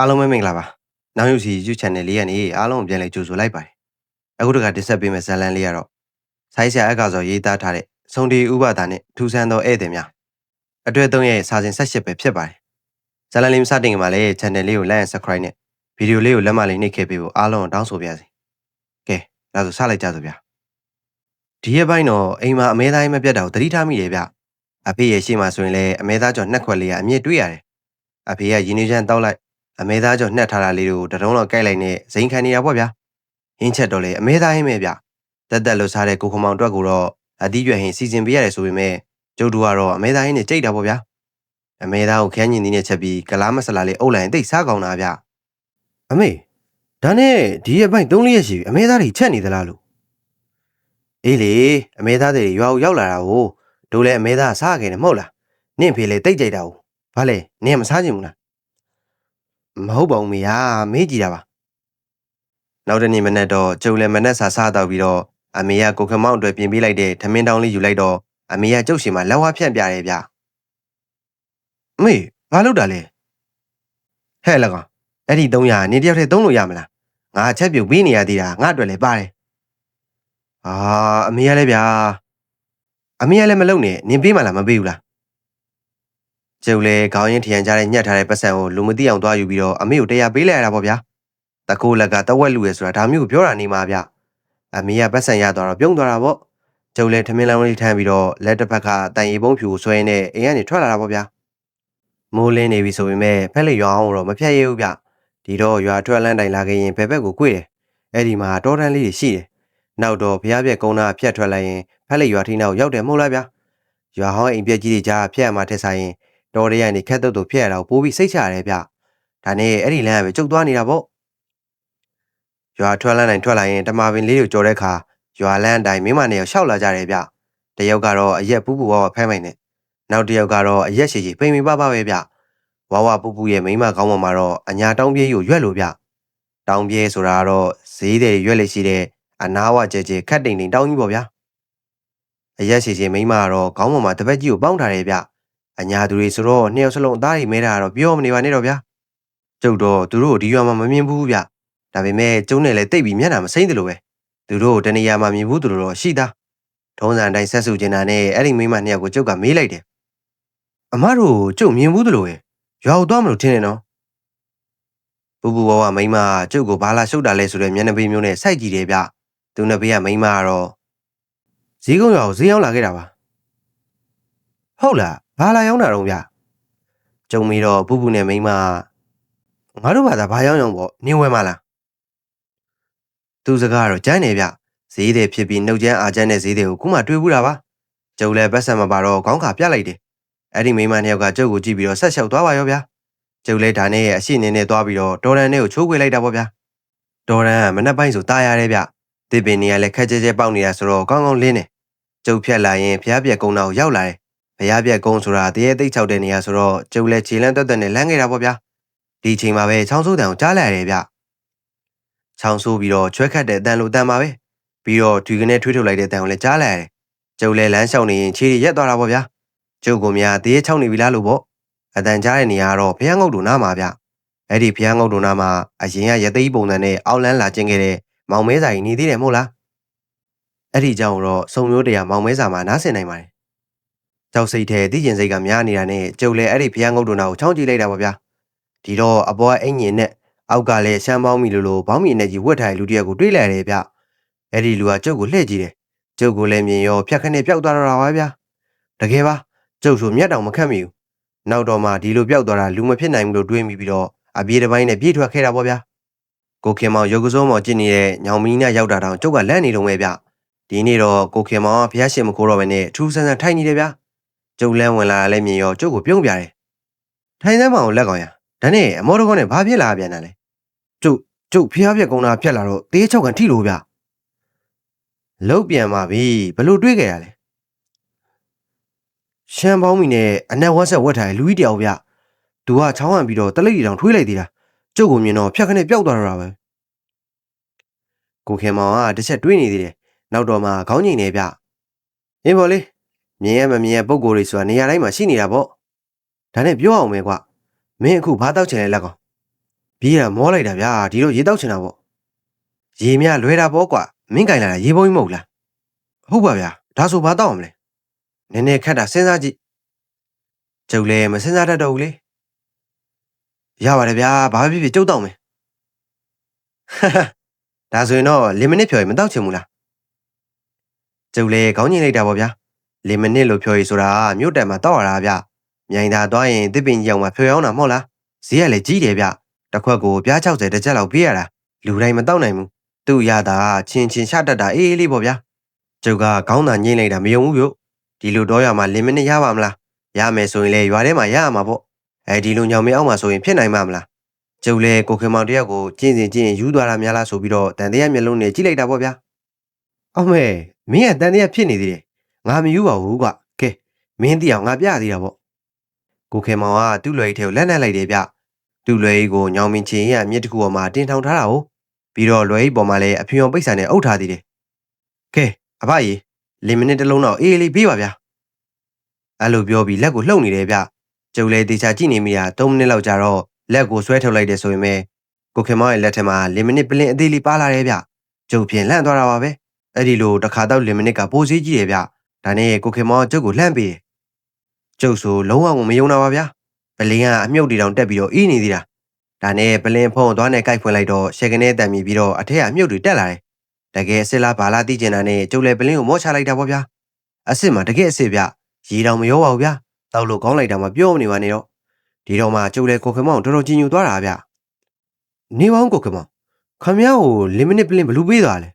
အားလုံးပဲမင်္ဂလာပါနောက်ရုပ်စီ YouTube channel လေးကနေအားလုံးကိုပြန်လည်ကြိုဆိုလိုက်ပါတယ်အခုတခါတင်ဆက်ပေးမယ့်ဇာတ်လမ်းလေးကတော့ဆိုင်းဆရာအက္ခါစောရေးသားထားတဲ့စုံဒီဥပဒါနဲ့ထူဆန်းသောဧည့်သည်များအတွဲသုံးရဲ့စာစဉ်ဆက်ရှစ်ပဲဖြစ်ပါတယ်ဇာတ်လမ်းလေးမစတင်ခင်မှာလည်း channel လေးကို like and subscribe နဲ့ဗီဒီယိုလေးကိုလက်မလေးနှိပ်ခဲ့ပေးဖို့အားလုံးကိုတောင်းဆိုပါရစေကဲဒါဆိုစလိုက်ကြစို့ဗျာဒီရက်ပိုင်းတော့အိမ်မှာအမဲသားကြီးမပြတ်တာကိုသတိထားမိတယ်ဗျအဖေရဲ့ရှေ့မှာဆိုရင်လည်းအမဲသားကျော်နှစ်ခွက်လေးကအမြင့်တွေ့ရတယ်အဖေကရင်းနှီးချမ်းတောက်လိုက် အမဲသားကျော်နှက်ထားတာလေးတွေကိုတတုံးလောက်ကိုက်လိုက်နဲ့ဇိမ်ခံနေတာပေါ့ဗျာဟင်းချက်တော့လေအမဲသားဟင်းပဲဗျတက်တက်လှစားတဲ့ကိုခမောင်အတွက်ကိုတော့အသီးရွက်ဟင်းစီစဉ်ပေးရတယ်ဆိုပေမဲ့ကျုပ်တို့ကတော့အမဲသားဟင်းနဲ့ကြိတ်တာပေါ့ဗျာအမဲသားကိုခန်းညင်သီးနဲ့ချက်ပြီးကလားမဆလာလေးအုပ်လိုက်ရင်တိတ်စားကောင်းတာဗျအမေဒါနဲ့ဒီရက်ပိုင်း၃လရက်ရှိပြီအမဲသားတွေချက်နေသလားလို့အေးလေအမဲသားတွေရွာကိုရောက်လာတာကိုတို့လည်းအမဲသားစားခဲ့တယ်မဟုတ်လားနင့်ဖေလေတိတ်ကြိုက်တာကိုဘာလဲနင့်မစားချင်ဘူးလား မဟုတ်ပါဘူးမေယာမေးကြည့်တာပါနောက်တနေ့မနက်တော့ကျုပ်လည်းမနက်စာစားတော့ပြီးတော့အမေကကိုခမောင်းအတွက်ပြင်ပေးလိုက်တဲ့ထမင်းတောင်းလေးယူလိုက်တော့အမေကကျုပ်စီမှာလက်ဝါးဖြန့်ပြတယ်ဗျအမေဘာလုပ်တာလဲဟဲ့လကောင်အဲ့ဒီ300နေတယောက်တည်းသုံးလို့ရမလားငါချက်ပြုတ်ပြီးနေရသေးတာငါအတွက်လည်းပါတယ်အာအမေကလည်းဗျာအမေကလည်းမလုပ်နဲ့နင်ပေးမလားမပေးဘူးလား ကျုပ်လည်းခေါင်းရင်းထရန်ကြတဲ့ညှက်ထားတဲ့ပတ်စံကိုလူမသိအောင်သွားယူပြီးတော့အမေကိုတရားပေးလိုက်ရတာပေါ့ဗျာတကူလက်ကတဝက်လူရဲဆိုတာဒါမျိုးကိုပြောတာနေမှာဗျအမေကပတ်စံရသွားတော့ပြုံးသွားတာပေါ့ကျုပ်လည်းထမင်းလောင်းလေးထမ်းပြီးတော့လက်တစ်ဖက်ကတိုင်ရီပုံးဖြူကိုဆွဲနေအိမ်ကနေထွက်လာတာပေါ့ဗျာမိုးလင်းနေပြီဆိုပေမဲ့ဖက်လက်ရွာအောင်တော့မဖြတ်ရဘူးဗျဒီတော့ရွာထွက်လန်းတိုင်လာခဲ့ရင်ဘယ်ဘက်ကို꿰တယ်အဲ့ဒီမှာတောတန်းလေးတွေရှိတယ်နောက်တော့ဖျားပြက်ကုန်းသားဖြတ်ထွက်လိုက်ရင်ဖက်လက်ရွာထိနောက်ရောက်တယ်မဟုတ်လားဗျရွာဟောင်းအိမ်ပြက်ကြီးတွေကြားဖြတ်ရမှာထက်ဆိုင်ရင် တော်ရဲကနေခက်တုတ်တုတ်ဖြစ်ရတာကိုပိုးပြီးစိတ်ချရတယ်ဗျဒါနဲ့အဲ့ဒီလမ်းကပဲကျုပ်သွားနေတာပေါ့ရွာထွက်လန်းတိုင်းထွက်လာရင်တမာပင်လေးကိုကြော်တဲ့အခါရွာလန်းတိုင်းမိမနဲ့ရောက်ရှောက်လာကြတယ်ဗျတယောက်ကတော့အရက်ပူပူဝါဝါဖဲမိုင်နဲ့နောက်တစ်ယောက်ကတော့အရက်ရှိရှိပိန်ပိန်ပပပဲဗျဝါဝပူပူရဲ့မိမကောင်းပေါ်မှာတော့အညာတောင်းပြေးကိုရွက်လို့ဗျတောင်းပြေးဆိုတာကတော့ဈေးတယ်ရွက်လေရှိတဲ့အနာဝကျဲကျဲခတ်တိန်တိန်တောင်းကြီးပေါ့ဗျာအရက်ရှိရှိမိမကတော့ခေါင်းပေါ်မှာတပတ်ကြီးကိုပေါင်းထားတယ်ဗျ အညာသူတွေဆိုတော့နှစ်ယောက်စလုံးအသားတွေမဲတာကတော့ပြောမနေပါနဲ့တော့ဗျာကျုပ်တော့သူတို့ကိုဒီရွာမှာမမြင်ဘူးဗျဒါပေမဲ့ကျုံနဲ့လည်းတိတ်ပြီးမျက်နှာမစိမ့်တယ်လို့ပဲသူတို့ကိုတနေရာမှာမြင်ဘူးသူတို့တော့ရှိသားထုံးစံအတိုင်းဆက်စုကျင်တာနဲ့အဲ့ဒီမိန်းမနှစ်ယောက်ကိုကျုပ်ကမေးလိုက်တယ်အမတို့ကျုပ်မြင်ဘူးသူလို့ပဲရွာကိုသွားမလို့ထင်တယ်နော်ပူပူဝဝမိန်းမကကျုပ်ကိုဘာလာရှုပ်တာလဲဆိုတဲ့မျက်နှာပေးမျိုးနဲ့စိုက်ကြည့်တယ်ဗျသူနှစ်ပေးကမိန်းမကတော့ဈေးကုန်းရွာကိုဈေးရောက်လာခဲ့တာပါဟုတ်လား ဘာလာရောက်တာတော့ဗျကျုံမီတော့ပူပူနဲ့မိန်းမငါတို့ဘာသာဘာရောက်ရောက်ပေါ့နင်းဝဲမလားသူစကားတော့ကြမ်းနေဗျဈေးတယ်ဖြစ်ပြီးနှုတ်ချမ်းအာချမ်းတဲ့ဈေးတွေကိုခုမှတွေးဘူးတာပါကျုံလည်းပတ်စံမပါတော့ခေါင်းခါပြလိုက်တယ်အဲ့ဒီမိန်းမနှစ်ယောက်ကကျုပ်ကိုကြည့်ပြီးတော့ဆက်လျှောက်သွားပါရောဗျာကျုပ်လည်းဒါနဲ့အရှိနေနဲ့သွားပြီးတော့တော်ရန်နဲ့ကိုချိုးခွေလိုက်တာပေါ့ဗျာတော်ရန်ကမနှက်ပိုင်းဆိုตายရတယ်ဗျတစ်ပင်နေရလဲခက်ကြဲကြဲပေါက်နေတာဆိုတော့ကောင်းကောင်းလင်းတယ်ကျုပ်ဖြတ်လာရင်ဖျားပြက်ကုန်းတော်ရောက်လာတယ် ဘုရားပြက်ကုန်းဆိုတာတရေသိပ်ချောက်တဲ့နေရာဆိုတော့ကျုပ်လည်းခြေလန်းတက်တက်နဲ့လမ်းခဲ့တာပေါ့ဗျာဒီချိန်မှာပဲချောင်းဆိုးတန်ကိုကြားလိုက်ရတယ်ဗျချောင်းဆိုးပြီးတော့ချွဲခတ်တဲ့အတန်လိုတန်ပါပဲပြီးတော့ဒီကနေထွေးထုတ်လိုက်တဲ့အတန်ကိုလည်းကြားလိုက်ရတယ်ကျုပ်လည်းလမ်းလျှောက်နေရင်ခြေတွေရက်သွားတာပေါ့ဗျာကျုပ်ကများတရေချောင်းနေပြီလားလို့ပေါ့အတန်ကြားတဲ့နေရာကတော့ဘုရားငုတ်တို့နားမှာဗျအဲ့ဒီဘုရားငုတ်တို့နားမှာအရင်ကရသိမ်းပုံစံနဲ့အောက်လန်းလာခြင်းခဲ့တဲ့မောင်မဲစာကြီးနေသေးတယ်မဟုတ်လားအဲ့ဒီကြောင့်တော့စုံမျိုးတရားမောင်မဲစာမှာနားဆင်နိုင်ပါတယ် ကြောက်စိတ်ထဲသိကျင်စိတ်ကများနေတာနဲ့ကျုပ်လည်းအဲ့ဒီဘုရားငုတ်တို့နာကိုချောင်းကြည့်လိုက်တာပါဗျာဒီတော့အပေါ်ကအင်ဂျင်နဲ့အောက်ကလည်းရှမ်းပေါင်းမီလိုလိုဘောင်းမီနဲ့ကြီးဝတ်ထားတဲ့လူတစ်ယောက်ကိုတွေးလိုက်ရတယ်ဗျအဲ့ဒီလူကကျုပ်ကိုလှည့်ကြည့်တယ်ကျုပ်ကိုလည်းမြင်ရောဖြတ်ခနဲ့ပျောက်သွားတော့တာပါဗျာတကယ်ပါကျုပ်ဆိုမျက်တောင်မခတ်မိဘူးနောက်တော့မှဒီလိုပျောက်သွားတာလူမဖြစ်နိုင်ဘူးလို့တွေးမိပြီးတော့အပြေးတစ်ပိုင်းနဲ့ပြေးထွက်ခဲ့တာပေါ့ဗျာကိုခင်မောင်ရုပ်ကစိုးမောင်ကြည့်နေတဲ့ညောင်မီနဲ့ရောက်တာတောင်ကျုပ်ကလန့်နေတော့ပဲဗျဒီနေ့တော့ကိုခင်မောင်ကဘုရားရှင်မခိုးတော့ဘဲနဲ့ထူးဆန်းဆန်းထိုင်နေတယ်ဗျာ ကျုပ်လန်းဝင်လာလဲမြင်ရောကျုပ်ကိုပြုံးပြတယ်ထိုင်စမ်းမအောင်လက်ကောင်ရဒါနဲ့အမောတကောနဲ့ဘာဖြစ်လာပြန်တာလဲကျုပ်ကျုပ်ဖျားပြက်ကုန်းတာဖြတ်လာတော့တေးချောက်ကန်ထိလို့ဗျလုတ်ပြန်ပါပြီဘလို့တွေးခဲ့ရလဲရှမ်းပေါင်းမီနဲ့အနက်ဝက်ဆက်ဝက်ထားတဲ့လူကြီးတယောက်ဗျသူကချောင်းဟန်ပြီးတော့တလိပ်တောင်ထွေးလိုက်သေးတာကျုပ်ကိုမြင်တော့ဖြတ်ခနဲ့ပျောက်သွားတော့တာပဲကိုခင်မောင်ကတစ်ချက်တွေးနေသေးတယ်နောက်တော့မှခေါင်းငိန်နေဗျအင်းဘော်လေး မြင်ရမမြင်ရပုံကိုယ်တွေဆိုတာနေရာတိုင်းမှာရှိနေတာပေါ့ဒါနဲ့ပြောအောင်ပဲကွမင်းအခုဘာတောက်ချင်လဲလက်ကောင်ပြေးရမောလိုက်တာဗျာဒီလိုရေတောက်ချင်တာပေါ့ရေမြလွဲတာပေါ့ကွာမင်းကင်လာတာရေပုံးကြီးမဟုတ်လားဟုတ်ပါဗျာဒါဆိုဘာတောက်အောင်မလဲနည်းနည်းခက်တာစဉ်းစားကြည့်ကျုပ်လည်းမစဉ်းစားတတ်တော့ဘူးလေရပါတယ်ဗျာဘာဖြစ်ဖြစ်ကျုပ်တောက်မယ်ဒါဆိုရင်တော့လင်မနစ်ဖြော်ရင်မတောက်ချင်ဘူးလားကျုပ်လည်းခေါင်းညင်လိုက်တာပေါ့ဗျာ လင်မနစ်လို့ဖြော်ရည်ဆိုတာမြို့တက်မှာတောက်ရတာဗျမြိုင်သာသွားရင်တစ်ပင်ကြီးအောင်မှာဖြော်ရောင်းတာမဟုတ်လားဈေးကလည်းကြီးတယ်ဗျတစ်ခွက်ကိုပြား60တစ်ချက်လောက်ပေးရတာလူတိုင်းမတောက်နိုင်ဘူးသူ့ရတာချင်းချင်းရှာတတ်တာအေးအေးလေးပေါ့ဗျာကျုပ်ကခေါင်းသာညင်လိုက်တာမယုံဘူးဗျဒီလိုတော့ရမှာလင်မနစ်ရပါမလားရမယ်ဆိုရင်လေရွာထဲမှာရရမှာပေါ့အဲဒီလိုညောင်မအောင်မှာဆိုရင်ဖြစ်နိုင်မှာမလားကျုပ်လည်းကိုခင်မောင်တယောက်ကိုကျင့်စဉ်ကျင့်ယူသွားတာများလားဆိုပြီးတော့တန်တရားမျက်လုံးနဲ့ကြည့်လိုက်တာပေါ့ဗျာအော်မဲမင်းကတန်တရားဖြစ်နေသေးတယ် ငါမယူပါဘူးကွကဲမင်းသိအောင်ငါပြသေးတာပေါ့ကိုခင်မောင်ကသူ့လွယ်ထဲကိုလက်နက်လိုက်တယ်ဗျသူ့လွယ်ကြီးကိုညောင်မင်းချင်းရဲ့မြစ်တစ်ခုပေါ်မှာတင်ထောင်ထားတာဟုတ်ပြီးတော့လွယ်ကြီးပေါ်မှာလည်းအဖျော်ပိတ်ဆန်နဲ့အုပ်ထားသေးတယ်ကဲအဖကြီးလင်မနစ်တစ်လုံးတော့အေးအေးလေးပြေးပါဗျာအဲ့လိုပြောပြီးလက်ကိုလှုပ်နေတယ်ဗျကျုပ်လည်းတေချာကြည့်နေမိတာ3မိနစ်လောက်ကြာတော့လက်ကိုဆွဲထုတ်လိုက်တယ်ဆိုရင်ပဲကိုခင်မောင်ရဲ့လက်ထက်မှာလင်မနစ်ပလင်အသေးလေးပါလာတယ်ဗျကျုပ်ပြင်လန့်သွားတာပါပဲအဲ့ဒီလိုတစ်ခါတော့လင်မနစ်ကပိုးစည်းကြည့်တယ်ဗျ ဒါနဲ့ကိုခင်မောင်ကျုပ်ကိုလှမ်းပေးတယ်ကျုပ်ဆိုလုံးဝမယုံတာပါဗျာပလင်ကအမြုပ်တီတောင်တက်ပြီးတော့အေးနေသေးတာဒါနဲ့ပလင်ဖုံသွားနဲ့ကြိုက်ဖွင့်လိုက်တော့ရှယ်ကနေတန်မြည်ပြီးတော့အထက်ကအမြုပ်တွေတက်လာတယ်တကယ်အစ်စ်လားဘာလားသိကျင်တာနဲ့ကျုပ်လည်းပလင်ကိုမော့ချလိုက်တာပေါ့ဗျာအစ်စ်မှာတကယ်အစ်စ်ဗျရေတောင်မရောပါဘူးဗျာတောက်လို့ကောင်းလိုက်တာမှပြောမနေပါနဲ့တော့ဒီတော့မှကျုပ်လည်းကိုခင်မောင်တော်တော်ကြီးညူသွားတာဗျနေပါဦးကိုခင်မောင်ခမရကိုလင်မနစ်ပလင်ဘလူးပေးသွားလဲ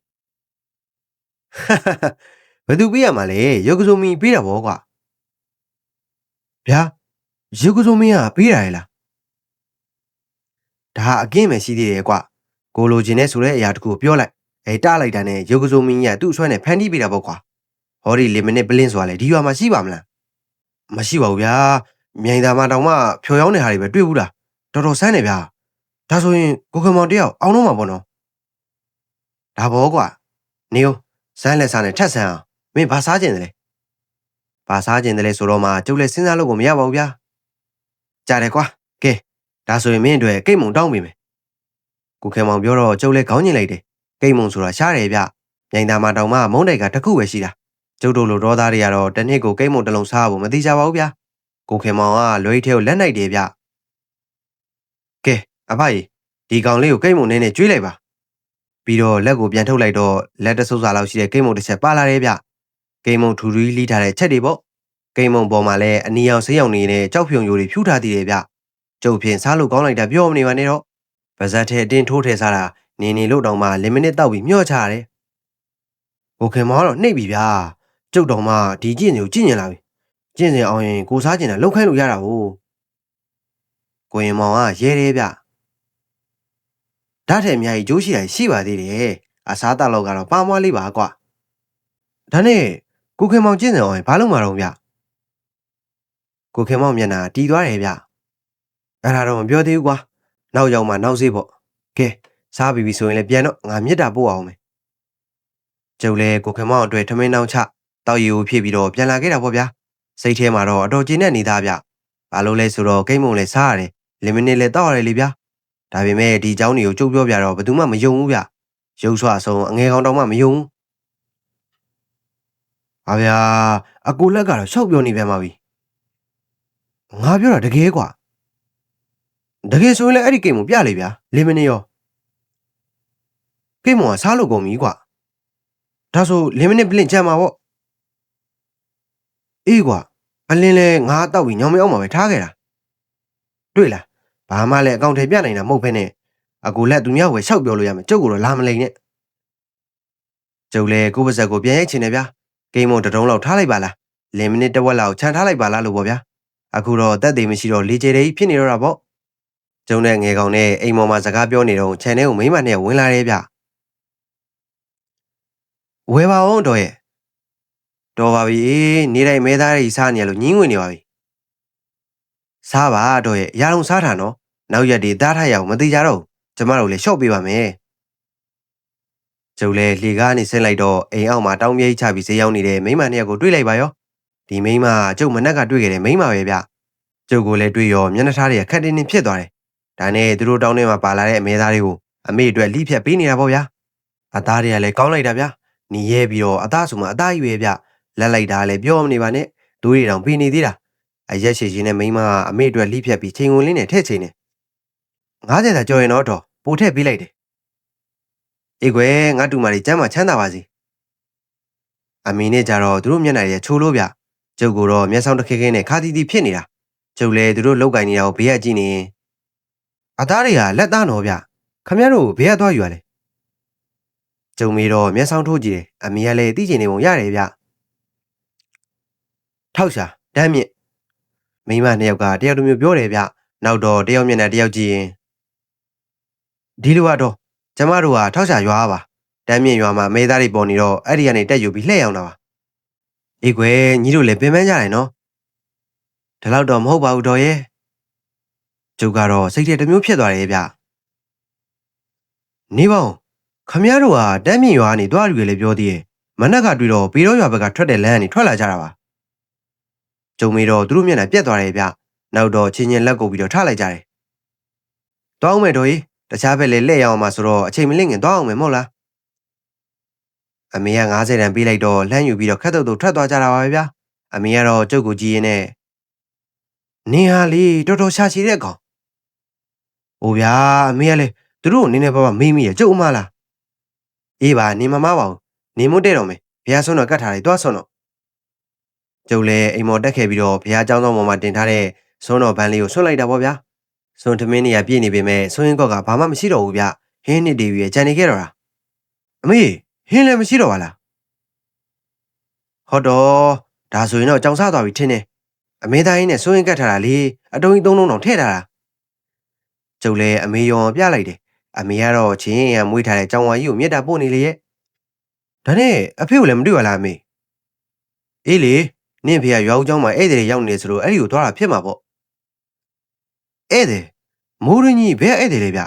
ဘယ်သူပေးရမှာလဲရုပ်ကစုံမီပေးတာဗောကွာဗျာရုပ်ကစုံမီကပေးတာလေလားဒါအကင်းပဲရှိသေးတယ်ကွာကိုလိုချင်တဲ့ဆိုတဲ့အရာတခုကိုပြောလိုက်အဲတားလိုက်တာနဲ့ရုပ်ကစုံမီကသူ့အဆွဲနဲ့ဖန်တီးပေးတာဗောကွာဟောဒီလင်မနစ်ပလင်ဆိုတာလေဒီရွာမှာရှိပါမလားမရှိပါဘူးဗျာမြိုင်သာမှာတောင်မှဖြော်ရောင်းနေဟာတွေပဲတွေ့ဘူးလားတော်တော်ဆန်းနေဗျာဒါဆိုရင်ကိုကမောင်တယောက်အောင်တော့မှာပေါ့နော်ဒါဘောကွာနေဦးဇန်းလက်စားနဲ့ထက်ဆန်းအောင် မင်းဘာစားကျင်တယ်လဲဘာစားကျင်တယ်လဲဆိုတော့မှကျုပ်လည်းစဉ်းစားလို့ကိုမရပါဘူးဗျာကြားတယ်ကွာကဲဒါဆိုရင်မင်းတို့ကိတ်မုံတောင်းပြီမယ်ကိုခဲမောင်ပြောတော့ကျုပ်လည်းခေါင်းညင်လိုက်တယ်ကိတ်မုံဆိုတာရှားတယ်ဗျမြိုင်သာမှာတောင်မှမုံတိုက်ကတစ်ခုပဲရှိတာကျုပ်တို့လိုဒေါသားတွေကတော့တစ်နှစ်ကိုကိတ်မုံတစ်လုံးစားဖို့မသိကြပါဘူးဗျာကိုခင်မောင်ကလွိထဲကိုလက်နိုင်တယ်ဗျကဲအဖကြီးဒီကောင်လေးကိုကိတ်မုံနဲ့နဲ့ကျွေးလိုက်ပါပြီးတော့လက်ကိုပြန်ထုတ်လိုက်တော့လက်တဆုပ်စာလောက်ရှိတဲ့ကိတ်မုံတစ်ချက်ပါလာတယ်ဗျ ကိတ်မုံထူထူလီးထားတဲ့ချက်တွေပေါ့ကိတ်မုံပေါ်မှာလည်းအနီရောင်ဆေးရောင်နေတဲ့ကြောက်ဖြုံရိုးတွေဖြူထားသေးတယ်ဗျကျုပ်ဖြင့်စားလို့ကောင်းလိုက်တာပြောမနေပါနဲ့တော့ပါဇက်ထဲအတင်းထိုးထဲစားတာနေနေလို့တောင်မှလင်မနစ်တောက်ပြီးမျော့ချရတယ်ကိုခင်မောင်ကတော့နှိပ်ပြီဗျာကျုပ်တော်မှဒီကြည့်နေကိုကြည့်နေလာပြီကျင့်စဉ်အောင်ရင်ကိုစားကျင်တာလောက်ခိုင်းလို့ရတာဟုတ်ကိုရင်မောင်ကရဲရဲဗျဓာတ်ထက်အများကြီးကြိုးရှိတာရှိပါသေးတယ်အစားတောက်လောက်ကတော့ပါမွားလေးပါကွာဒါနဲ့ ကိုခင်မောင်ကျင့်စဉ်အောင်ရင်ဘာလို့မှာတော့ဗျကိုခင်မောင်မျက်နှာတီးသွားတယ်ဗျအဲ့ဒါတော့မပြောသေးဘူးကွာနောက်ရောက်မှနောက်စေးပေါ့ကဲစားပြီးပြီဆိုရင်လည်းပြန်တော့ငါမြစ်တာပို့အောင်မယ်ကျုပ်လည်းကိုခင်မောင်အတွက်ထမင်းနှောင်းချတောက်ရီကိုဖြည့်ပြီးတော့ပြန်လာခဲ့တာပေါ့ဗျာစိတ်ထဲမှာတော့အတော်ကျဉ်နဲ့နေသားဗျဘာလို့လဲဆိုတော့ကိတ်မုံလဲစားရတယ်လင်မနစ်လဲတောက်ရတယ်လေဗျဒါပေမဲ့ဒီเจ้าတွေကိုကြုတ်ပြောပြတော့ဘယ်သူမှမယုံဘူးဗျရုပ်ဆွအဆုံးအငယ်ကောင်တောင်မှမယုံဘူး ဟာဗျာအကူလက်ကတော့ရှောက်ပြောနေပြန်ပါပြီငါပြောတာတကယ်ကွာတကယ်ဆိုရင်လည်းအဲ့ဒီကိတ်မုံပြလေဗျာလင်မနစ်ရောကိတ်မုံကစားလို့ကုန်ပြီကွာဒါဆိုလင်မနစ်ပလင့်ချမ်းမှာပေါ့အေးကွာအလင်းလဲငါတောက်ပြီးညောင်မအောင်မှာပဲထားခဲ့တာတွေ့လားဘာမှလည်းအကောင့်ထဲပြနိုင်တာမဟုတ်ဘဲနဲ့အကူလက်သူများဝယ်လျှောက်ပြောလို့ရမယ်ကျုပ်ကတော့လာမလိန်နဲ့ကျုပ်လည်းကိုယ့်ပါဇက်ကိုပြန်ရိုက်ချင်တယ်ဗျာ ဂိမ်းမုံတတုံးလောက်ထားလိုက်ပါလားလင်မိနစ်တစ်ဝက်လောက်ခြံထားလိုက်ပါလားလို့ပေါ့ဗျာအခုတော့တက်သေးမရှိတော့လေကျဲတွေဖြစ်နေတော့တာပေါ့ကျုံတဲ့ငယ်ကောင်နဲ့အိမ်မော်မှာစကားပြောနေတော့ခြံထဲကိုမိမနဲ့ဝင်လာတယ်ဗျဝယ်ပါအောင်တော့ရဲ့တော်ပါပြီနေတိုင်းမဲသားတွေစားနေရလို့ညင်းဝင်နေပါပြီစားပါတော့ရဲ့အရာလုံးစားတာနော်နောက်ရက်တွေသားထားရအောင်မသေးကြတော့ကျမတို့လည်းရှော့ပေးပါမယ် ကျုပ်လည်းလှေကားနေဆင်းလိုက်တော့အိမ်အောက်မှာတောင်းမြဲချပြီးဈေးရောက်နေတဲ့မိမနှစ်ယောက်ကိုတွေ့လိုက်ပါရောဒီမိမကျုပ်မနက်ကတွေ့ခဲ့တဲ့မိမပဲဗျကျုပ်ကိုလည်းတွေ့ရောမျက်နှာထားတွေကခက်တင်းတင်းဖြစ်သွားတယ်ဒါနဲ့သူတို့တောင်းထဲမှာပါလာတဲ့အမဲသားတွေကိုအမေအတွက်လိဖြတ်ပေးနေတာပေါ့ဗျာအသားတွေကလည်းကောင်းလိုက်တာဗျာညီရဲပြီးတော့အသားဆိုမှအသားကြီးပဲဗျလက်လိုက်တာလည်းပြောမနေပါနဲ့ဒိုးတွေတောင်ပေးနေသေးတာအရက်ရှိချင်းနဲ့မိန်းမကအမေအတွက်လိဖြတ်ပြီးချိန်ကုန်လေးနဲ့ထည့်ချိန်နေ90သာကြော်ရင်တော့တော့ပို့ထည့်ပေးလိုက်တယ် အေးကွယ်ငါတူမလေးကျမ်းမှာချမ်းသာပါစေအမေနဲ့ကြတော့သူတို့မျက်နှာတွေချိုးလို့ဗျကျုပ်ကတော့မျက်စောင်းတစ်ခဲခဲနဲ့ခါတီတီဖြစ်နေတာကျုပ်လည်းသူတို့လောက်ကင်နေတာကိုဘေးကကြည့်နေရင်အသားတွေကလက်သားတော်ဗျခမရတို့ဘေးကသွားယူရလဲကျုံမီတော့မျက်စောင်းထိုးကြည့်တယ်အမေကလည်းသိကျင်နေပုံရတယ်ဗျထောက်ရှာတမ်းမြင့်မိန်းမနှစ်ယောက်ကတယောက်တစ်မျိုးပြောတယ်ဗျနောက်တော့တယောက်မျက်နှာတယောက်ကြည့်ရင်ဒီလိုကတော့ ကျမတို့ကထောက်ရှာရွာပါတမ်းမြင့်ရွာမှာမဲသားတွေပေါ်နေတော့အဲ့ဒီကနေတက်ယူပြီးလှည့်အောင်တာပါအေးကွယ်ညီတို့လည်းပင်ပန်းကြတယ်နော်ဒါတော့တော့မဟုတ်ပါဘူးတော်ရဲ့ကျုပ်ကတော့စိတ်ထဲတစ်မျိုးဖြစ်သွားတယ်ဗျနေပါဦးခမရတို့ကတမ်းမြင့်ရွာကနေတွားယူရလေပြောသေးရဲ့မနက်ကတွေ့တော့ပေတော့ရွာဘက်ကထွက်တဲ့လမ်းကနေထွက်လာကြတာပါကျုံမေတော့သူတို့မျက်နှာပြက်သွားတယ်ဗျနောက်တော့ချင်းချင်းလက်ကုပ်ပြီးတော့ထလိုက်ကြတယ်တွားအောင်မယ်တော်ကြီး တခြားဘက်လည်းလှည့်ရအောင်မှာဆိုတော့အချိန်မလင့်ခင်တွားအောင်မယ်မဟုတ်လားအမေက90တန်ပေးလိုက်တော့လှမ်းယူပြီးတော့ခက်တုတ်တုတ်ထွက်သွားကြတာပါပဲဗျာအမေကတော့ကျုပ်ကိုကြည့်ရင်းနဲ့နင်ဟာလေတော်တော်ရှာချီတဲ့ကောင်။ဟိုဗျာအမေကလေသူတို့နင်းနေပါပါမေးမိရကျုပ်အမလား။အေးပါနေမမပါဘူး။နေမတဲ့တော့မယ်။ဘုရားဆုံးတော့ကတ်ထားလိုက်သွားဆုံးတော့။ကျုပ်လည်းအိမ်မော်တက်ခဲ့ပြီးတော့ဘုရားကျောင်းဆောင်ပေါ်မှာတင်ထားတဲ့ဆုံးတော်ဘန်းလေးကိုဆွတ်လိုက်တာပေါ့ဗျာ။ ဆုံးသမင်းနေရပြည့်နေပေမဲ့ဆုံးရင်ကော့ကဘာမှမရှိတော့ဘူးဗျ။ဟင်းနှစ်တေးရွေကြံနေခဲ့တော့တာ။အမေဟင်းလည်းမရှိတော့ပါလား။ဟုတ်တော့ဒါဆိုရင်တော့ကြောင်စားသွားပြီထင်တယ်။အမေသားရင်းနဲ့စိုးရင်ကတ်ထားတာလေအတုံးကြီးသုံးလုံးတောင်ထည့်ထားတာကျုပ်လည်းအမေရောပြလိုက်တယ်အမေကတော့ချင်းရံမွေးထားတဲ့ကြောင်ဝါကြီးကိုမြတ်တာပို့နေလေရဲ့ဒါနဲ့အဖေကိုလည်းမတွေ့ရလားအမေအေးလေနင့်ဖေကရွာဦးကျောင်းမှာဧည့်သည်တွေရောက်နေဆိုလို့အဲ့ဒီကိုသွားတာဖြစ်မှာပေါ့ဧည့်သည် မိုးရင်းကြီးဘယ်ဧည့်သည်လဲဗျ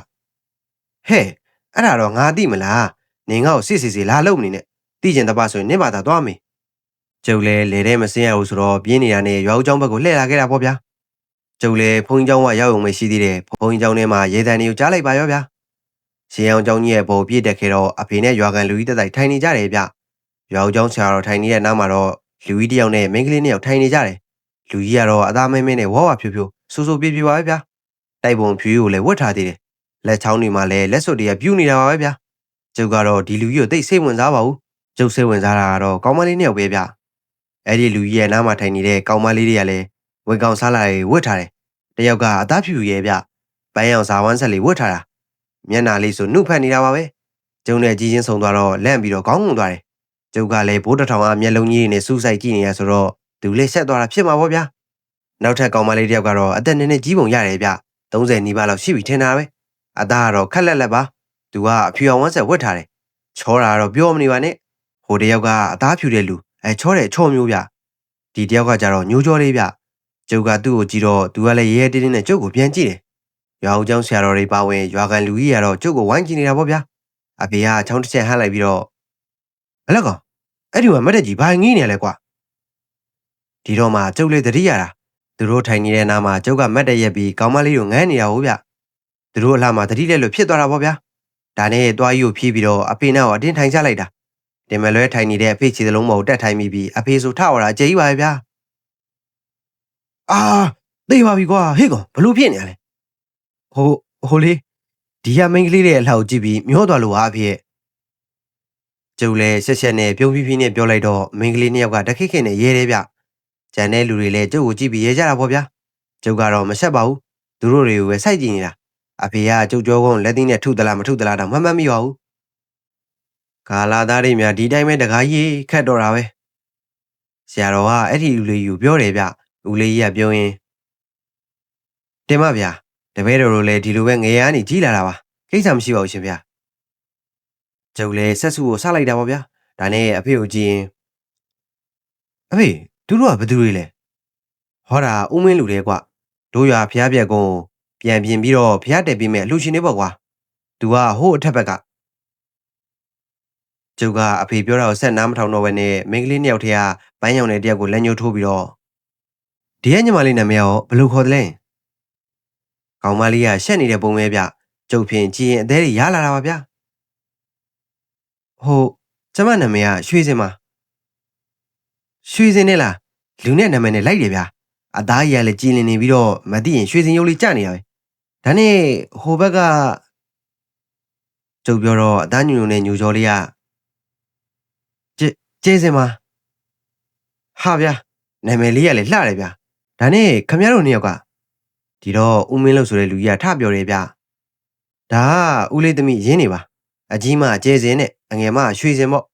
ဟဲ့အဲ့ဒါတော့ငါသိမလားနင်ငါ့ကိုစစ်စစ်စစ်လာလို့မနေနဲ့သိကျင်တပတ်ဆိုရင်နင့်ဘာသာသွားမေးကျုပ်လည်းလေထဲမစင်းရဘူးဆိုတော့ပြင်းနေတာနဲ့ရွာဦးကျောင်းဘက်ကိုလှည့်လာခဲ့တာပေါ့ဗျာကျုပ်လည်းဘုန်းကြီးကျောင်းကရောက်ုံပဲရှိသေးတယ်ဘုန်းကြီးကျောင်းထဲမှာရေတံတွေကိုကြားလိုက်ပါရောဗျာရှင်းအောင်ကျောင်းကြီးရဲ့ဘုံပြည့်တက်ခဲ့တော့အဖေနဲ့ရွာကန်လူကြီးတက်တိုက်ထိုင်နေကြတယ်ဗျရွာဦးကျောင်းဆရာတော်ထိုင်နေတဲ့နောက်မှာတော့လူကြီးတစ်ယောက်နဲ့မိန်းကလေးနှစ်ယောက်ထိုင်နေကြတယ်လူကြီးကတော့အသားမင်းမင်းနဲ့ဝါဝါဖြူဖြူဆူဆူပြေးပြေးပါပဲဗျာ တိုက်ပုံဖြူကိုလည်းဝတ်ထားသေးတယ်လက်ချောင်းတွေမှာလည်းလက်စွပ်တွေကပြူနေတာပါပဲဗျာကျုပ်ကတော့ဒီလူကြီးကိုသိစိတ်ဝင်စားပါဘူးကျုပ်စိတ်ဝင်စားတာကတော့ကောင်းမလေးနှစ်ယောက်ပဲဗျအဲ့ဒီလူကြီးရဲ့နားမှာထိုင်နေတဲ့ကောင်းမလေးတွေကလည်းဝေကောင်စားလာတွေဝတ်ထားတယ်တယောက်ကအသားဖြူရဲဗျပန်းရောင်စာဝမ်းဆက်လေးဝတ်ထားတာမျက်နာလေးဆိုနှုတ်ဖက်နေတာပါပဲကျုံနဲ့ကြီးချင်းဆုံသွားတော့လန့်ပြီးတော့ခေါင်းငုံသွားတယ်ကျုပ်ကလည်းဘိုးတထောင်အားမျက်လုံးကြီးနဲ့စူးစိုက်ကြည့်နေရဆိုတော့သူလေးဆက်သွားတာဖြစ်မှာပေါ့ဗျာနောက်ထပ်ကောင်မလေးတယောက်ကတော့အသက်နည်းနည်းကြီးပုံရတယ်ဗျ 30နီးပါးလောက်ရှိပြီထင်တာပဲအသားကတော့ခက်လက်လက်ပါသူကအဖြူအောင်ဝမ်းဆက်ဝတ်ထားတယ်ချောတာတော့ပြောမနေပါနဲ့ဟိုတယောက်ကအသားဖြူတဲ့လူအဲချောတဲ့ချောမျိုးဗျဒီတယောက်ကကြတော့ညိုးကြောလေးဗျကျုပ်ကသူ့ကိုကြည့်တော့သူကလည်းရဲရဲတင်းတင်းနဲ့ကျုပ်ကိုပြန်ကြည့်တယ်ရွာဦးကျောင်းဆရာတော်တွေပါဝင်ရွာကန်လူကြီးကတော့ကျုပ်ကိုဝိုင်းကြည့်နေတာပေါ့ဗျာအဖေကချောင်းတစ်ချက်ဟမ်းလိုက်ပြီးတော့အလက်ကောင်အဲ့ဒီမှာမက်တက်ကြီးဘာငီးနေရလဲကွာဒီတော့မှကျုပ်လေးတတိရတာ သူတို့ထိုင်နေတဲ့နားမှာကျုပ်ကမက်တက်ရက်ပြီးကောင်းမလေးကိုငန်းနေတာဟုတ်ဗျသူတို့အလှမှာတတိလက်လို့ဖြစ်သွားတာပေါ့ဗျာဒါနဲ့တွားကြီးကိုဖြီးပြီးတော့အဖေနဲ့အတင်းထိုင်ချလိုက်တာတင်မလွဲထိုင်နေတဲ့အဖေခြေစလုံးမဟုတ်တက်ထိုင်မိပြီးအဖေဆိုထဝတာအကျေးပါပဲဗျာအာသိပါပြီကွာဟေ့ကောင်ဘလို့ဖြစ်နေရလဲဟိုဟိုလေးဒီကမိန်းကလေးရဲ့အလှကိုကြည့်ပြီးမျောသွားလို့ဟာအဖေရဲ့ကျုပ်လည်းဆက်ဆက်နဲ့ပြုံးပြပြနဲ့ပြောလိုက်တော့မိန်းကလေးနှစ်ယောက်ကတခိခိနဲ့ရဲတယ်ဗျ ကျန်တဲ့လူတွေလည်းကျုပ်ကိုကြည့်ပြီးရဲကြတာပေါ့ဗျာကျုပ်ကတော့မဆက်ပါဘူးသူတို့တွေကိုပဲစိုက်ကြည့်နေတာအဖေကကျုပ်ကြောကုန်းလက်သီးနဲ့ထုသလားမထုသလားတော့မှတ်မှတ်မိပါဘူးကာလာသားတွေများဒီတိုင်းပဲတကားကြီးခတ်တော့တာပဲဆရာတော်ကအဲ့ဒီလူလေးယူပြောတယ်ဗျဦးလေးကြီးကပြောရင်တင်မဗျာတပည့်တော်တို့လည်းဒီလိုပဲငရေကနေကြီးလာတာပါကိစ္စမရှိပါဘူးရှင်ဗျာကျုပ်လည်းဆက်စုကိုစလိုက်တာပေါ့ဗျာဒါနဲ့အဖေကိုကြည့်ရင်အဖေ သူတို့ကဘယ်သူတွေလဲဟောတာဦးမင်းလူတွေကွတို့ရွာဖျားပြက်ကုန်းပြန်ပြင်ပြီးတော့ဖျားတက်ပြီးမဲ့အလှရှင်နေပေါ့ကွာသူကဟိုးအထက်ဘက်ကကျုပ်ကအဖေပြောတာကိုဆက်နားမထောင်တော့ဘဲနဲ့မိန်းကလေးနှစ်ယောက်ထဲကပန်းရောင်တဲ့တယောက်ကိုလက်ညှိုးထိုးပြီးတော့ဒီရဲ့ညီမလေးနာမည်ရောဘယ်လိုခေါ်တယ်လဲကောင်မလေးကရှက်နေတဲ့ပုံပဲဗျကျုပ်ဖြင့်ကြည်ရင်အသေးတွေရလာတာပါဗျာဟုတ်ကျမနာမည်ကရွှေစင်ပါ ရွှေစင်နဲ့လားလူနဲ့နာမည်နဲ့လိုက်တယ်ဗျာအသားကြီးကလည်းကြည်လင်နေပြီးတော့မသိရင်ရွှေစင်ရုပ်လေးကြနေရပဲဒါနဲ့ဟိုဘက်ကကျုပ်ပြောတော့အသားညူညူနဲ့ညူကျော်လေးကကျကျေးစင်ပါဟာဗျာနာမည်လေးကလည်းလှတယ်ဗျာဒါနဲ့ခမရတို့နှစ်ယောက်ကဒီတော့ဦးမင်းလို့ဆိုတဲ့လူကြီးကထပြောတယ်ဗျာဒါကဦးလေးသမီးရင်းနေပါအကြီးမကျဲစင်နဲ့အငယ်မရွှေစင်ပေါ့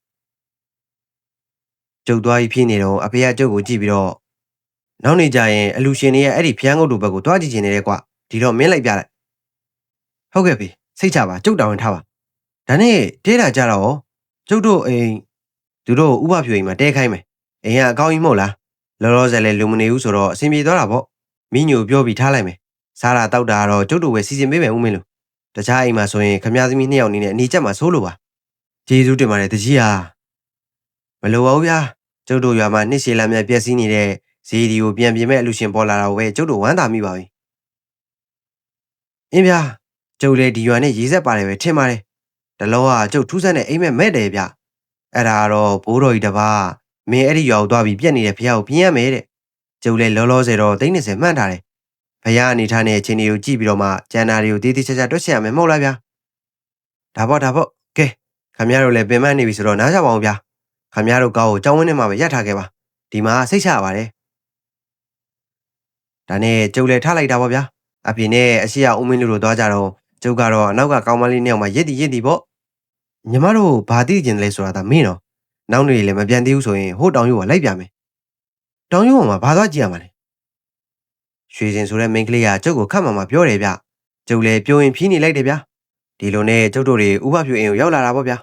ကျုပ်သွားပြီးဖြစ်နေတော့အဖေကကျုပ်ကိုကြည့်ပြီးတော့နောက်နေကြရင်အလူရှင်တွေရဲ့အဲ့ဒီဖျန်းကုတ်တို့ဘက်ကိုတွားကြည့်ချင်နေတယ်ကွဒီတော့မင်းလိုက်ပြလိုက်ဟုတ်ကဲ့ဖေစိတ်ချပါကျုပ်တောင်းဝင်ထားပါဒါနဲ့တဲတာကြတော့ကျုပ်တို့အိမ်သူတို့ဥပဖြူအိမ်မှာတဲခိုင်းမယ်အိမ်ကအကောင်းကြီးမဟုတ်လားလောလောဆယ်လဲလူမနေဘူးဆိုတော့အဆင်ပြေသွားတာပေါ့မိညိုပြောပြီးထားလိုက်မယ်စားတာတောက်တာကတော့ကျုပ်တို့ပဲစီစဉ်ပေးမယ်ဦးမင်းလို့တခြားအိမ်မှာဆိုရင်ခမည်းသမီးနှစ်ယောက်နေနဲ့အနီချက်မှာဆိုးလို့ပါကျေးဇူးတင်ပါတယ်တကြီးဟာ မလိုပါဘူးဗျာကျုပ်တို့ရွာမှာနှစ်ရှည်လမ်းမြပြည့်စည်နေတဲ့ဇီဒီကိုပြန်ပြင်မဲ့အလူရှင်ပေါ်လာတာကိုပဲကျုပ်တို့ဝမ်းသာမိပါပြီအင်းဗျာကျုပ်လည်းဒီရွာနဲ့ရေးဆက်ပါတယ်ပဲထင်ပါတယ်တလောကကျုပ်ထူးဆန်းတဲ့အိမ်မက်မဲ့တယ်ဗျအဲ့ဒါကတော့ဘိုးတော်ကြီးတစ်ပါးမင်းအဲ့ဒီရွာကိုသွားပြီးပြက်နေတဲ့ဖះကိုပြင်ရမယ်တဲ့ကျုပ်လည်းလောလောဆယ်တော့တိတ်20မှတ်ထားတယ်ဖះအနေထားနဲ့အချင်းတွေကိုကြည့်ပြီးတော့မှကျန်တာတွေကိုတေးသေးချာချာတွက်ချက်ရမယ်မဟုတ်လားဗျာဒါပေါ့ဒါပေါ့ကဲခမရတို့လည်းပင်မနေပြီဆိုတော့နားကြပါအောင်ဗျာ ခမရတို့ကောက်ကိုကြောင်းဝင်းထဲမှာပဲရပ်ထားခဲ့ပါဒီမှာစိတ်ချရပါတယ်ဒါနဲ့ကျုပ်လည်းထားလိုက်တာပေါ့ဗျာအဖေနဲ့အရှိရဦးမင်းလူတို့သွားကြတော့ကျုပ်ကတော့အနောက်ကကောင်းမလေးနှစ်ယောက်မှရစ်တီရစ်တီပေါ့ညီမတို့ဘာသိကျင်တယ်လဲဆိုတာဒါမင်းတော့နောက်နေလည်းမပြန်သေးဘူးဆိုရင်ဟိုတောင်ရုံကလိုက်ပြမယ်တောင်ရုံကမှဘာသွားကြည့်ရမှာလဲရွှေစင်ဆိုတဲ့မိန်းကလေးကကျုပ်ကိုခတ်မှမှပြောတယ်ဗျကျုပ်လည်းပြိုရင်ဖြီးနေလိုက်တယ်ဗျဒီလိုနဲ့ကျုပ်တို့တွေဥပဖြူအိမ်ကိုရောက်လာတာပေါ့ဗျ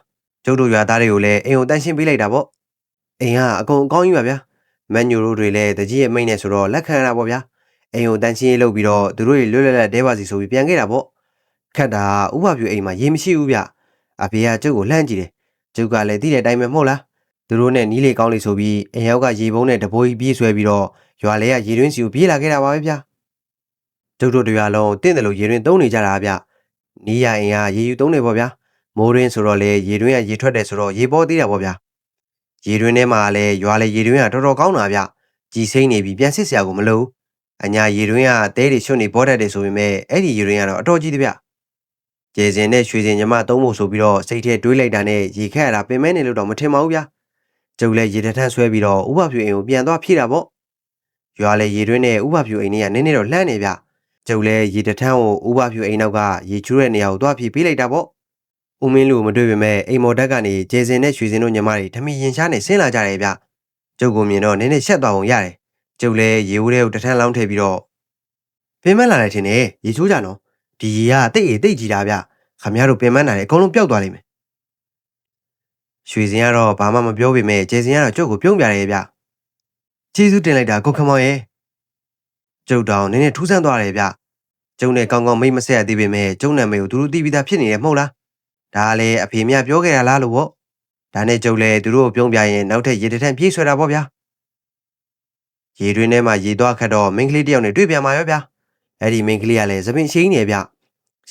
ကျုပ်တို့ရွာသားတွေကိုလည်းအိမ်ကိုတန်းရှင်းပေးလိုက်တာပေါ့အိမ်ကအကုန်အကောင်းကြီးပါဗျမန်ညူတို့တွေလည်းတကြီးရဲ့မိန်းနဲ့ဆိုတော့လက်ခံရတာပေါ့ဗျာအိမ်ကိုတန်းရှင်းရေးလုပ်ပြီးတော့သူတို့တွေလွတ်လပ်လပ်တဲပါစီဆိုပြီးပြန်ခဲ့တာပေါ့ခက်တာဥပဖြူအိမ်မှာရေမရှိဘူးဗျအဖေကကျုပ်ကိုလှမ်းကြည့်တယ်ကျုပ်ကလည်းသိတဲ့အတိုင်းပဲမဟုတ်လားသူတို့နဲ့နီးလေကောင်းလေဆိုပြီးအိမ်ရောက်ကရေပုံးနဲ့တဘိုးကြီးပြေးဆွဲပြီးတော့ရွာလဲကရေတွင်းစီကိုပြေးလာခဲ့တာပါပဲဗျကျုပ်တို့တို့ရွာလုံးတင့်တယ်လို့ရေတွင်းသုံးနေကြတာဗျနီးရအိမ်ကရေယူသုံးနေပေါ့ဗျာ မိုးရင်းဆိုတော့လေရေတွင်းကရေထွက်တယ်ဆိုတော့ရေပေါ်သေးတာပေါ့ဗျာရေတွင်းထဲမှာလည်းရွာလေရေတွင်းကတော်တော်ကောင်းတာဗျကြည်စိမ့်နေပြီးပြန်စစ်စရာကိုမလိုအညာရေတွင်းကတဲတွေချွတ်နေပေါ်တတ်တယ်ဆိုပေမဲ့အဲ့ဒီရေတွင်းကတော့အတော်ကြီးတဗျကျေစင်နဲ့ရွှေစင်ညီမသုံးဖို့ဆိုပြီးတော့စိတ်ထဲတွေးလိုက်တာနဲ့ရေခက်ရတာပင်မဲနေလို့တော့မထင်ပါဘူးဗျာကျုပ်လည်းရေတထန်းဆွဲပြီးတော့ဥပဖြူအိမ်ကိုပြန်သွားဖြည့်တာပေါ့ရွာလေရေတွင်းနဲ့ဥပဖြူအိမ်နဲ့ကနည်းနည်းတော့လှမ်းနေဗျကျုပ်လည်းရေတထန်းကိုဥပဖြူအိမ်နောက်ကရေချူးတဲ့နေရာကိုသွားဖြည့်ပေးလိုက်တာပေါ့ ဦးမင်းလူမတွေ့ပေမဲ့အိမ်မော်တက်ကနေကျေစင်နဲ့ရွှေစင်တို့ညီမတွေထမီရင်ရှားနဲ့ဆင်းလာကြတယ်ဗျကျုပ်ကိုမြင်တော့နည်းနည်းရှက်သွားပုံရတယ်ကျုပ်လည်းရေဦးထဲကိုတထန်းလောင်းထည့်ပြီးတော့ပင်မလာတယ်ထင်တယ်ရေချိုးကြနော်ဒီရေကတိတ်အေးတိတ်ကြီးတာဗျခမရတို့ပင်မလာတယ်အကုန်လုံးပျောက်သွားလိမ့်မယ်ရွှေစင်ကတော့ဘာမှမပြောပေမဲ့ကျေစင်ကတော့ကျုပ်ကိုပြုံးပြတယ်ဗျကျေးဇူးတင်လိုက်တာကိုခမောင်ရဲ့ကျုပ်တောင်နည်းနည်းထူးဆန်းသွားတယ်ဗျကျုံနဲ့ကောင်းကောင်းမိတ်မဆက်ရသေးပေမဲ့ကျုံနာမည်ကိုသူတို့သိပြီးသားဖြစ်နေတယ်မဟုတ်လား ဒါကလည်းအဖေမြပြောခဲ့ရလားလို့ပေါ့ဒါနဲ့ကျုပ်လည်းသူတို့ကိုပြုံးပြရင်နောက်ထပ်ရေတထန့်ပြေးဆွဲတာပေါ့ဗျာရေတွင်းထဲမှာရေသွားခတ်တော့မိန်းကလေးတယောက်နဲ့တွေ့ပြန်มาရောဗျာအဲ့ဒီမိန်းကလေးကလည်းသပင်ရှိနေဗျ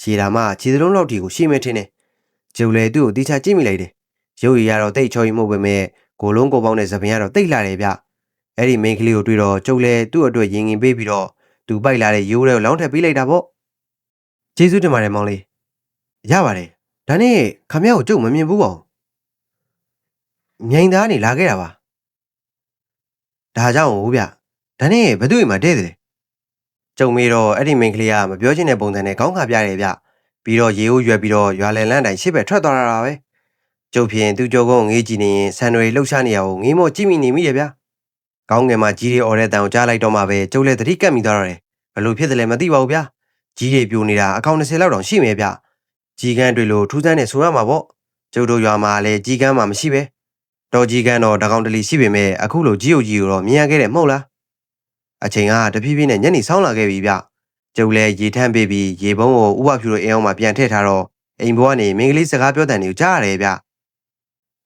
ရှည်တာမှခြေစလုံးလောက်တီကိုရှိမဲထင်းတယ်ကျုပ်လည်းသူ့ကိုတိချကြည့်မိလိုက်တယ်ရုပ်ရည်ကတော့တိတ်ချော်ရီမဟုတ်ပေမဲ့ကိုလုံးကိုပေါင်းတဲ့သပင်ကတော့တိတ်လာတယ်ဗျအဲ့ဒီမိန်းကလေးကိုတွေ့တော့ကျုပ်လည်းသူ့အတွက်ရင်ငင်ပေးပြီးတော့သူပိုက်လာတဲ့ရိုးတွေကိုလောင်းထပ်ပေးလိုက်တာပေါ့ကျေးဇူးတင်ပါတယ်မောင်လေးရပါတယ် ဒါနဲ့ခမရကိုကျုပ်မမြင်ဘူးပေါ့မြိန်သားနေလာခဲ့တာပါဒါကြောင့်ဟုတ်ဗျဒါနဲ့ဘသူ့အိမ်မှာတဲ့တယ်ကျုံမေးတော့အဲ့ဒီမိန်းကလေးကမပြောချင်တဲ့ပုံစံနဲ့ခေါင်းခါပြတယ်ဗျပြီးတော့ရေအိုးရွက်ပြီးတော့ရွာလယ်လန်းတိုင်ရှစ်ဘက်ထွက်သွားတာပဲကျုပ်ဖြင့်သူ့ကြောကုန်းငေးကြည့်နေရင်ဆန်တွေလှုပ်ရှားနေရအောင်ငေးမော့ကြည့်မိနေမိတယ်ဗျကောင်းငယ်မှာကြီးတွေអော်တဲ့တန်ကိုကြားလိုက်တော့မှပဲကျုပ်လည်းသတိကပ်မိသွားတော့တယ်ဘလို့ဖြစ်တယ်လဲမသိပါဘူးဗျကြီးတွေပြိုနေတာအကောင့်20လောက်တောင်ရှိမယ်ဗျ ကြီးကန်းတွေလို့ထူးဆန်းနေဆိုရမှာပေါ့ကျုပ်တို့ရွာမှာလည်းကြီးကန်းမှမရှိပဲတော်ကြီးကန်းတော့တကောင်တလီရှိပေမဲ့အခုလိုကြီးုပ်ကြီးကိုတော့မြင်ရခဲ့တယ်မဟုတ်လားအချိန်ကတဖြည်းဖြည်းနဲ့ညနေဆောင်းလာခဲ့ပြီဗျကျုပ်လည်းရေထမ်းပေးပြီးရေပုံးကိုဥပဖြူတို့အိမ်အောင်မှာပြန်ထည့်ထားတော့အိမ်ဘွားကနေမင်္ဂလိစကားပြောတဲ့နေကိုကြားရတယ်ဗျ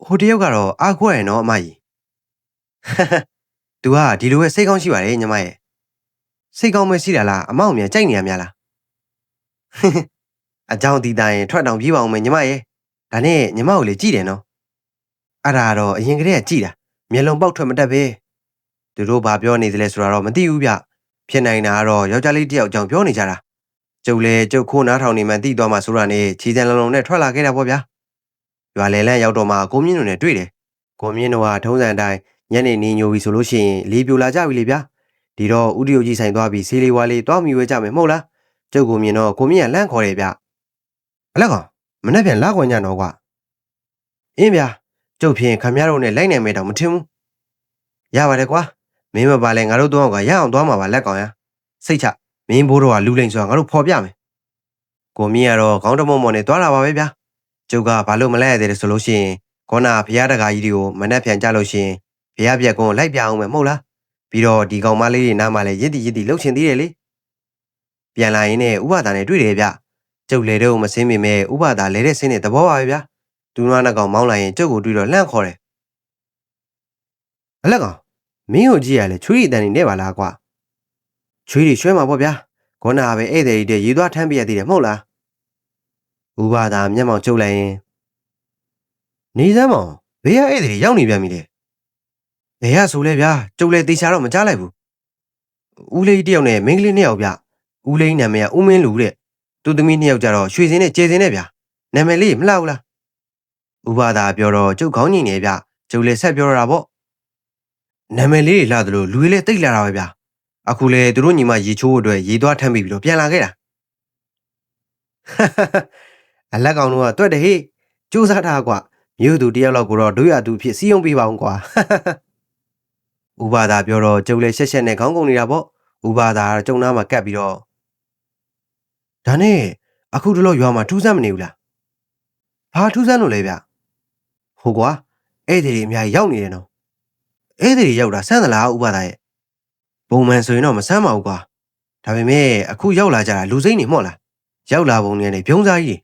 ဟိုတယောက်ကတော့အားခွဲရနော်အမကြီး။ तू ကဒီလိုပဲစိတ်ကောင်းရှိပါတယ်ညီမရဲ့။စိတ်ကောင်းမရှိတာလားအမောင်မြန်ကြိုက်နေရများလား အကြောင်းတီးတိုင်းထွက်တောင်ပြေးပါအောင်မယ်ညီမရဲ့ဒါနဲ့ညီမကိုလေကြည့်တယ်နော်အဲ့ဒါတော့အရင်ကတည်းကကြည့်တာမျက်လုံးပေါက်ထွက်မတက်ပဲသူတို့ဘာပြောနေသလဲဆိုတာတော့မသိဘူးဗျဖြစ်နိုင်တာကတော့ယောက်ျားလေးတစ်ယောက်အကြောင်းပြောနေကြတာကျုပ်လေကျုပ်ခိုးနားထောင်နေမှသိသွားမှဆိုတာနဲ့ခြေစံလုံးလုံးနဲ့ထွက်လာခဲ့တာပေါ့ဗျာရွာလေလန့်ရောက်တော့မှကိုမြင့်တို့နဲ့တွေ့တယ်ကိုမြင့်တို့ကထုံးစံအတိုင်းညနေနေညိုပြီဆိုလို့ရှိရင်လေပြိုလာကြပြီလေဗျာဒီတော့ဥဒိယကြီးဆိုင်သွားပြီးဆေးလေးဝါလေးတွားမိဝဲကြမယ်မဟုတ်လားကျုပ်ကိုမြင်တော့ကိုမြင့်ကလန့်ခေါ်တယ်ဗျ အလက်ကောင်မနေ့ပြန်လာခွင့်ညတော့ကွာအင်းဗျာကျုပ်ဖြင့်ခမရတို့နဲ့လိုက်နိုင်မယ်တော့မထင်ဘူးရပါတယ်ကွာမင်းမပါလဲငါတို့တော့ကရအောင်သွားမှာပါလက်ကောင်ရစိတ်ချမင်းဘိုးတော်ကလူလိန်ဆိုတာငါတို့ဖော်ပြမယ်ကိုမြင့်ကတော့ခေါင်းတမုံမော်နဲ့တွားလာပါပဲဗျာကျုပ်ကဘာလို့မလဲရသေးတယ်ဆိုလို့ရှိရင်ခေါနာဖရားတကာကြီးတွေကိုမနှက်ပြန်ကြလို့ရှိရင်ဖရားပြက်ကွန်းလိုက်ပြအောင်မယ်မဟုတ်လားပြီးတော့ဒီကောင်မလေးတွေနားမှာလည်းရစ်တီရစ်တီလှုပ်ချင်သေးတယ်လေပြန်လာရင်လည်းဥပဒါနဲ့တွေ့တယ်ဗျ ကျုပ်လေတော့မစင်းမိမဲ့ဥပဒါလဲတဲ့ဆင်းတဲ့သဘောပါပဲဗျာဒူနွားနှကောင်မောင်းလာရင်ကျုပ်ကိုတွေ့တော့လှန့်ခေါ်တယ်အလက်ကောင်မင်းကိုကြည့်ရလေချွေးရီတန်နေနဲ့ပါလားကွာချွေးရီရွှဲမှာပေါ့ဗျာခေါနာပဲဧည့်သည်တွေရေသွားထမ်းပြရသေးတယ်မဟုတ်လားဥပဒါမျက်မှောင်ကျုပ်လိုက်ရင်နေစမ်းမောင်ဘေးရဧည့်သည်ရောက်နေပြန်ပြီလေဘယ်ရဆိုလဲဗျာကျုပ်လည်းတေချာတော့မကြားလိုက်ဘူးဦးလေးတယောက်နဲ့မင်းကလေးနှစ်ယောက်ဗျဦးလေးနာမည်ကဦးမင်းလူတဲ့ သူသမီးနှစ်ယောက်ကြတော့ရွှေစင်းနဲ့ကျေစင်းနဲ့ဗျနာမည်လေးမလှဘူးလားဥပဒါပြောတော့ကျုပ်ခေါင်းညင်နေဗျကျုပ်လည်းဆက်ပြောရတာပေါ့နာမည်လေးလှသလိုလူတွေလည်းတိတ်လာတာပဲဗျအခုလေသူတို့ညီမရေချိုးအတွက်ရေသွားထမ်းပြီးပြီးတော့ပြန်လာခဲ့တာအလက်ကောင်တို့ကတွက်တယ်ဟေ့စူးစမ်းထားကွာမြို့သူတယောက်လောက်ကိုတော့ဒုရသူဖြစ်စီယုံပေးပါအောင်ကွာဥပါဒါပြောတော့ကျုပ်လည်းရှက်ရှက်နဲ့ခေါင်းကုန်နေတာပေါ့ဥပါဒါကကျုံနာမှာကပ်ပြီးတော့ ဒါနဲ့အခုတလို့ရွာမှာထူးဆန်းမနေဘူးလားဘာထူးဆန်းလို့လဲဗျဟိုကွာဧည့်သည်တွေအများကြီးရောက်နေတယ်နော်ဧည့်သည်တွေရောက်တာဆန်းသလားဥပါဒါရဲ့ပုံမှန်ဆိုရင်တော့မဆန်းပါဘူးကွာဒါပေမဲ့အခုရောက်လာကြတာလူစိမ့်နေမော့လားရောက်လာပုံနဲ့ပြုံးစားကြီး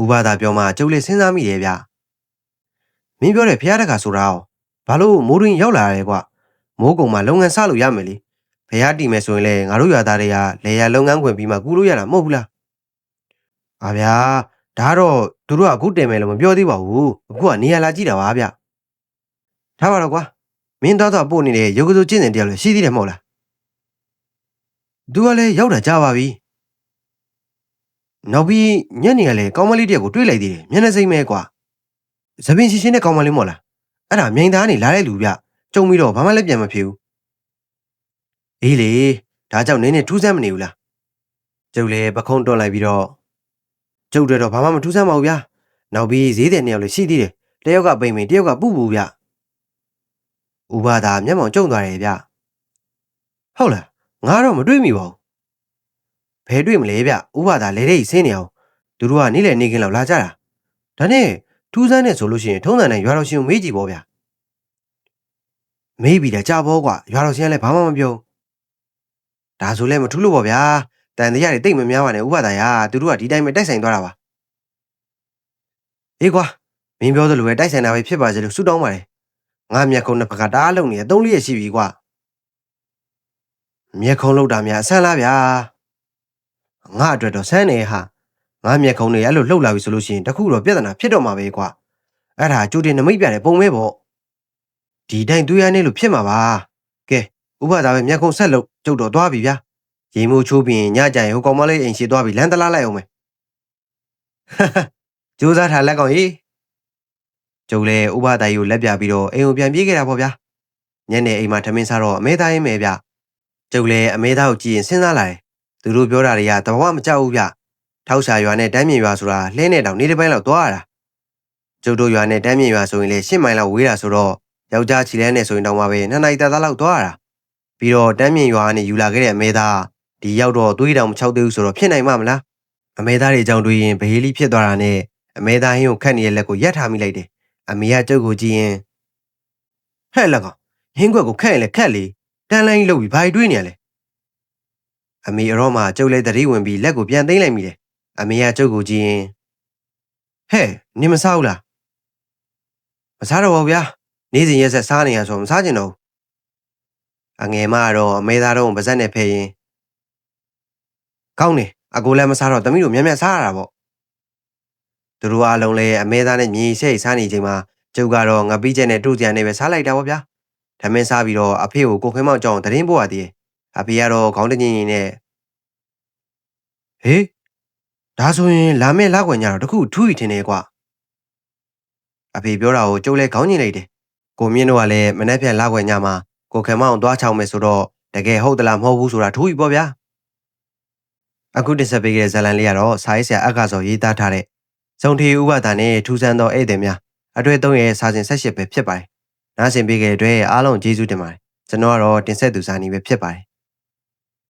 ဥပါဒါပြောမှကျုပ်လည်းစဉ်းစားမိတယ်ဗျမင်းပြောတဲ့ဖះတက္ကဆိုတာရောဘာလို့မိုးတွင်ရောက်လာရဲကွာမိုးကုံမှာလုပ်ငန်းစလို့ရမယ်လေ ဖះတီမယ်ဆိုရင်လေငါတို့ရွာသားတွေကလေယာလုပ်ငန်းခွင်ပြီးမှကူလို့ရတာမဟုတ်ဘူးလားအာဗျာဒါတော့သူတို့ကအခုတင်မယ်လို့မပြောသေးပါဘူးအခုကနေရာလာကြည့်တာပါဗျထားပါတော့ကွာမင်းတော့တော့ပို့နေတဲ့ရုပ်ကစိုးကျင့်စဉ်တရားလို့ရှိသေးတယ်မဟုတ်လားသူကလည်းရောက်တာကြပါပြီနောက်ပြီးညနေကလည်းကောင်းမလေးတယောက်ကိုတွေ့လိုက်သေးတယ်မျက်နှာစိမ့်မဲကွာသပင်ရှင်းရှင်းနဲ့ကောင်းမလေးမို့လားအဲ့ဒါမြိန်သားနေလာတဲ့လူဗျကြုံပြီးတော့ဘာမှလည်းပြန်မဖြစ်ဘူး အေးလေဒါကြောင့်နင်းနေထူးဆန်းမနေဘူးလားကျုပ်လည်းပခုံးတွန်းလိုက်ပြီးတော့ကျုပ်တွေတော့ဘာမှမထူးဆန်းပါဘူးဗျာနောက်ပြီးဈေးတယ်နှစ်ယောက်လည်းရှိသေးတယ်တယောက်ကပိန်ပိန်တယောက်ကပူပူဗျဥပါဒါမျက်မှောင်ကျုံသွားတယ်ဗျဟုတ်လားငါတော့မတွေ့မိပါဘူးဘယ်တွေ့မလဲဗျဥပါဒါလဲတဲ့ဆင်းနေအောင်သူတို့ကနေ့လည်နေခင်းလောက်လာကြတာဒါနဲ့ထူးဆန်းနေဆိုလို့ရှိရင်ထုံးစံနဲ့ရွာတော်ရှင်ကိုမေးကြည့်ပေါ့ဗျာမေးပြီးတော့ကြာပေါ့ကွာရွာတော်ရှင်ကလည်းဘာမှမပြော ဒါဆိုလည်းမထူးလို့ပေါ့ဗျာတန်တရားတွေတိတ်မများပါနဲ့ဥပဒါရသူတို့ကဒီတိုင်းပဲတိုက်ဆိုင်သွားတာပါအေးကွာမင်းပြောသလိုပဲတိုက်ဆိုင်တာပဲဖြစ်ပါစေလို့ဆုတောင်းပါတယ်ငါမျက်ခုံးနှစ်ဖက်ကတအားလုံးနေသုံးလေးရရှိပြီကွာမျက်ခုံးလောက်တာများအဆန်းလားဗျာငါအတွက်တော့ဆန်းနေဟာငါမျက်ခုံးတွေအဲ့လိုလှုပ်လာပြီဆိုလို့ရှိရင်တခုတော့ပြဿနာဖြစ်တော့မှာပဲကွာအဲ့ဒါကြိုတင်နမိတ်ပြတဲ့ပုံပဲပေါ့ဒီတိုင်းတွေးရနေလို့ဖြစ်မှာပါကဲ ဥပဒါပဲမျက်ခုံးဆက်လို့ကျုပ်တော့သွားပြီဗျာရေမိုးချိုးပြီးညကြရင်ဟိုကောင်မလေးအိမ်ရှိသွားပြီလမ်းတလားလိုက်အောင်မယ်ကြိုးစားထားလက်ကောင်ကြီးကျုပ်လည်းဥပဒါကြီးကိုလက်ပြပြီးတော့အိမ်ကိုပြန်ပြေးခဲ့တာပေါ့ဗျာညနေအိမ်မှာထမင်းစားတော့အမေသားရင်မယ်ဗျကျုပ်လည်းအမေသားကိုကြည့်ရင်စဉ်းစားလာတယ်သူတို့ပြောတာတွေကတဘာမှမကြောက်ဘူးဗျထောက်ရှာရွာနဲ့တန်းမြင်ရွာဆိုတာလှဲနဲ့တောင်နေတစ်ပိုင်းလောက်သွားရတာကျုပ်တို့ရွာနဲ့တန်းမြင်ရွာဆိုရင်လေ10မိုင်လောက်ဝေးတာဆိုတော့ယောက်ျားချီလဲနဲ့ဆိုရင်တောင်မှပဲနှစ်နိုင်သားသားလောက်သွားရတာ ပြီးတော့တန်းမြင်ရွာကနေယူလာခဲ့တဲ့အမေသားဒီရောက်တော့သွေးတောင်မချောက်သေးဘူးဆိုတော့ဖြစ်နိုင်မှာမလားအမေသားတွေကြောင့်တွေးရင်ဘဟေးလီဖြစ်သွားတာနဲ့အမေသားဟင်းကိုခတ်နေတဲ့လက်ကိုရက်ထားမိလိုက်တယ်အမေကကျုပ်ကိုကြည့်ရင်ဟဲ့လက်ကောင်ဟင်းခွက်ကိုခတ်ရင်လည်းခတ်လေတန်းလိုင်းလုပ်ပြီးဘာတွေးနေရလဲအမေအရောမှကျုပ်လည်းတတိဝင်ပြီးလက်ကိုပြန်သိမ်းလိုက်မိတယ်အမေကကျုပ်ကိုကြည့်ရင်ဟဲ့နင်မစားဘူးလားမစားတော့ပါဘူးဗျာနေ့စဉ်ရက်ဆက်စားနေရဆိုမစားကျင်တော့ဘူး အငယ်မကတော့အမေသားတော့ပါဇက်နဲ့ဖဲရင်ကောင်းတယ်အကိုလည်းမစားတော့သမီးတို့မြန်မြန်စားရတာပေါ့သူတို့အားလုံးလည်းအမဲသားနဲ့မြေဆဲစားနေချိန်မှာကျုပ်ကတော့ငပိချက်နဲ့တို့ကြံနဲ့ပဲစားလိုက်တာပေါ့ဗျာဓမင်းစားပြီးတော့အဖေကိုကိုခင်မောင်ကြောင်းသတင်းပို့ရသေးတယ်အဖေကတော့ခေါင်းတငင်ငင်နဲ့ဟေးဒါဆိုရင်လာမယ့်လောက်ွယ်ညတော့တခုထူးရီထင်တယ်ကွာအဖေပြောတာကိုကျုပ်လည်းခေါင်းညင်လိုက်တယ်ကိုမြင့်တို့ကလည်းမနေ့ပြန်လောက်ွယ်ညမှာ ကိုခင်မောင်သွားချောင်းမယ်ဆိုတော့တကယ်ဟုတ်သလားမဟုတ်ဘူးဆိုတာထူးရီပေါ့ဗျာအခုတင်ဆက်ပေးခဲ့တဲ့ဇာတ်လမ်းလေးကတော့စာရေးဆရာအက္ခဆော်ရေးသားထားတဲ့ဇုံထီဥပဒါနဲ့ထူးဆန်းသောဧည့်သည်များအတွေ့အသုံးရဲ့စာစဉ်ဆက်ရှစ်ပဲဖြစ်ပါတယ်။နားဆင်ပေးခဲ့တဲ့အတွက်အားလုံးကျေးဇူးတင်ပါတယ်။ကျွန်တော်ကတော့တင်ဆက်သူစာနီပဲဖြစ်ပါတယ်